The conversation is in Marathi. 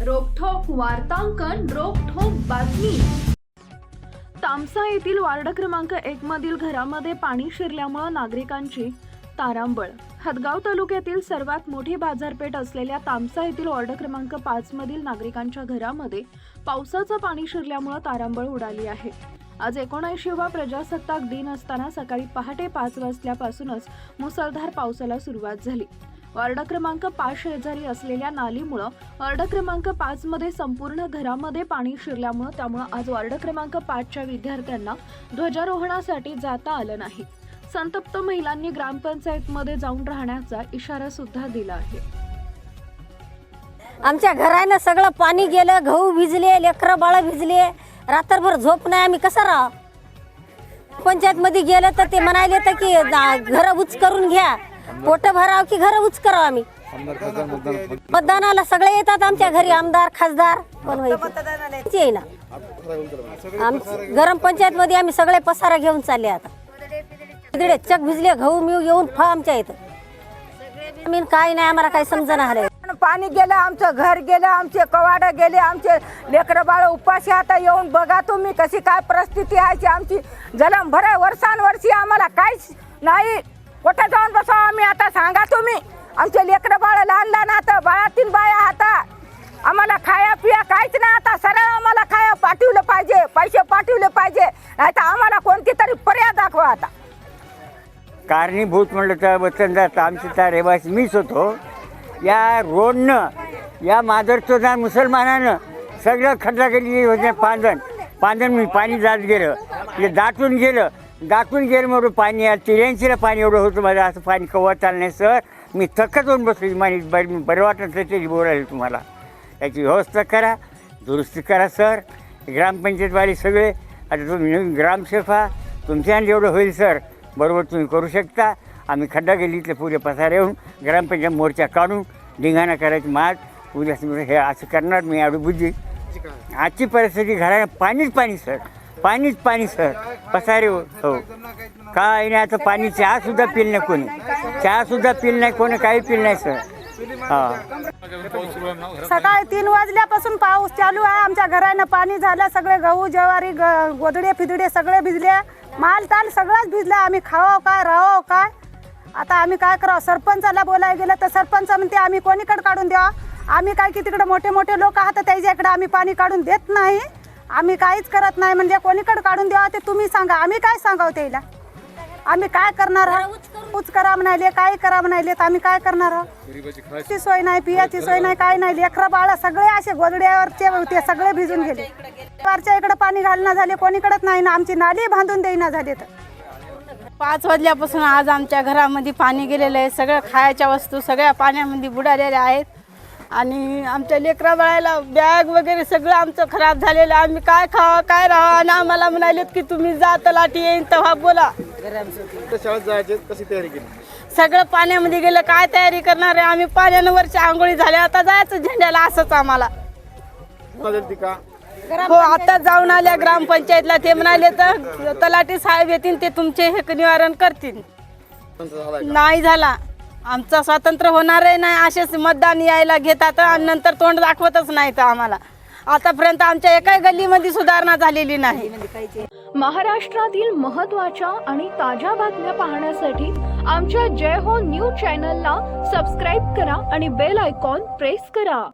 वार्तांकन रोखोक बातमी. तामसा येथील वार्ड क्रमांक एक मधील घरामध्ये पाणी शिरल्यामुळे नागरिकांची तारांबळ. हदगाव तालुक्यातील सर्वात मोठी बाजारपेठ असलेल्या तामसा येथील वॉर्ड क्रमांक पाच मधील नागरिकांच्या घरामध्ये पावसाचं पाणी शिरल्यामुळे तारांबळ उडाली आहे. आज एकोणऐंशीवा प्रजासत्ताक दिन असताना सकाळी पहाटे पाच वाजल्यापासूनच मुसळधार पावसाला सुरुवात झाली. वार्ड क्रमांक पाच शेजारी असलेल्या नालीमुळं वार्ड क्रमांक पाच मध्ये संपूर्ण घरामध्ये पाणी शिरल्यामुळं त्यामुळं आज वार्ड क्रमांक पाचच्या विद्यार्थ्यांना ध्वजारोहणासाठी जाता आलं नाही. संतप्त महिलांनी ग्रामपंचायतमध्ये जाऊन राहण्याचा इशारा सुद्धा दिला आहे. आमच्या घरानं सगळं पाणी गेलं गहू भिजले लेकरं बाळ भिजले रात्रभर झोप नाही आम्ही कसं राह? पंचायत मध्ये गेलं तर ते म्हणाले तर की घर उच करून घ्या. पोट भराव की घर उच करावं आम्ही? मतदानाला सगळे येतात आमच्या घरी आमदार खासदार कोण व्हायचं? येईना. आम गरम पंचायत मध्ये आम्ही सगळे पसारा घेऊन चालले आता. तिकडे चक भिजले गहू मिऊ येऊन फा आमच्या इथं. आम्ही काय नाही आम्हाला काही समजणं आलं पाणी गेलं आमचं घर गेलं आमचे कवाड गेले आमचे लेकरं बाळ उपाशी आता येऊन बघा तुम्ही कशी काय परिस्थिती आहे आमची. जलम भरे वर्षानुवर्षी आम्हाला काहीच नाही. कुठं जाऊन बसा आम्ही आता? सांगा तुम्ही. आमचे लेकरं बाळ लहान लहान आता बाळातील बाया आता. आम्हाला खाया पिया काहीच नाही आता. सरळ आम्हाला खाया पाठवलं पाहिजे पैसे पाठवले पाहिजे. नाही तर आम्हाला कोणती तरी पर्याय दाखवा आता. कारणीभूत म्हणलं तर वतनदार आमचे त्या रहिवासी मीच होतो. या रोडनं या मादरचोदा मुसलमानानं सगळं खड्डा केली योजना पांधन पांधन मी पाणी जात गेलं. ते दाटून गेलं. दाखवून गेलं म्हणून पाणी या तिऱ्याऐंशीला पाणी एवढं होतं माझं असं पाणी कवा चाललं नाही सर. मी थक्कच होऊन बसलो. माणी बरं बरं वाटत त्याची बोलायला तुम्हाला. याची व्यवस्था करा. दुरुस्ती करा सर. ग्रामपंचायतवाले सगळे. आता तुम्ही नवीन ग्रामसेवक आहात. तुमच्यानं जेवढं होईल सर. बरोबर तुम्ही करू शकता. आम्ही खड्डा गेलीतले पुरे पसार येऊन ग्रामपंचायत मोर्चा काढून धिंगाणा करायची माग उद्या हे असं करणार मी एवढी बुद्धी आजची परिस्थिती घराला पाणीच पाणी सर. पाणीच पाणी सर. पसारे हो. हो. काय नाही आता पाणी चहा सुद्धा पिल नाही कोणी. चहा सुद्धा पिल नाही कोणी काही पिल नाही सर. हां. सकाळी तीन वाजल्यापासून पाऊस चालू आहे. आमच्या घरानं पाणी झालं सगळे गहू ज्वारी ग गोदडे फिदडे सगळे भिजले. माल ताल सगळाच भिजला. आम्ही खावं काय राहावं काय? आता आम्ही काय करावं? सरपंचाला बोलायला गेलं तर सरपंच म्हणते आम्ही कोणीकडे काढून द्यावा? आम्ही काय की तिकडे मोठे मोठे लोक आहात त्याच्याकडे आम्ही पाणी काढून देत नाही. आम्ही काहीच करत नाही म्हणजे कोणीकडे काढून द्यावं ते तुम्ही सांगा. आम्ही काय सांगावं त्याला? आम्ही काय करणार? आहोत उच करा म्हणाले काय करा म्हणाले तर आम्ही काय करणार? आहोत ची सोय नाही पियाची सोय नाही काय नाही. लेकरं बाळ सगळे असे गोदड्यावरचे होते सगळे भिजून गेले. वरच्या इकडे पाणी घालणं झाले कोणीकडेच नाही ना. आमची नाली बांधून देईना झाले तर. पाच वाजल्यापासून आज आमच्या घरामध्ये पाणी गेलेलं आहे. सगळं खायच्या वस्तू सगळ्या पाण्यामध्ये बुडालेल्या आहेत. आणि आमच्या लेकरा बाळाला बॅग वगैरे सगळं आमचं खराब झालेलं. आम्ही काय खावं काय राहावं? आणि आम्हाला म्हणालेत की तुम्ही जा तलाठी येईन तेव्हा बोला. शाळेत जायचे? कशी तयारी केली? सगळं पाण्यामध्ये गेलं. काय तयारी करणार आहे? आम्ही पाण्यानं वरच्या आंघोळी झाल्या. आता जायचं झेंड्याला असंच आम्हाला. का? हो आता जाऊन आल्या ग्रामपंचायतला. ते म्हणाले तर तलाठी साहेब येतील ते तुमचे हे निवारण करतील. नाही झाला. आमचं स्वातंत्र्य होणार आहे नाही असेच मतदान यायला घेतात आणि नंतर तोंड दाखवतच नाही तर आम्हाला. आतापर्यंत आमच्या एकाही गल्लीमध्ये सुधारणा झालेली नाही. महाराष्ट्रातील महत्त्वाच्या आणि ताज्या बातम्या पाहण्यासाठी आमच्या जय हो न्यूज चॅनलला सबस्क्राईब करा आणि बेल आयकॉन प्रेस करा.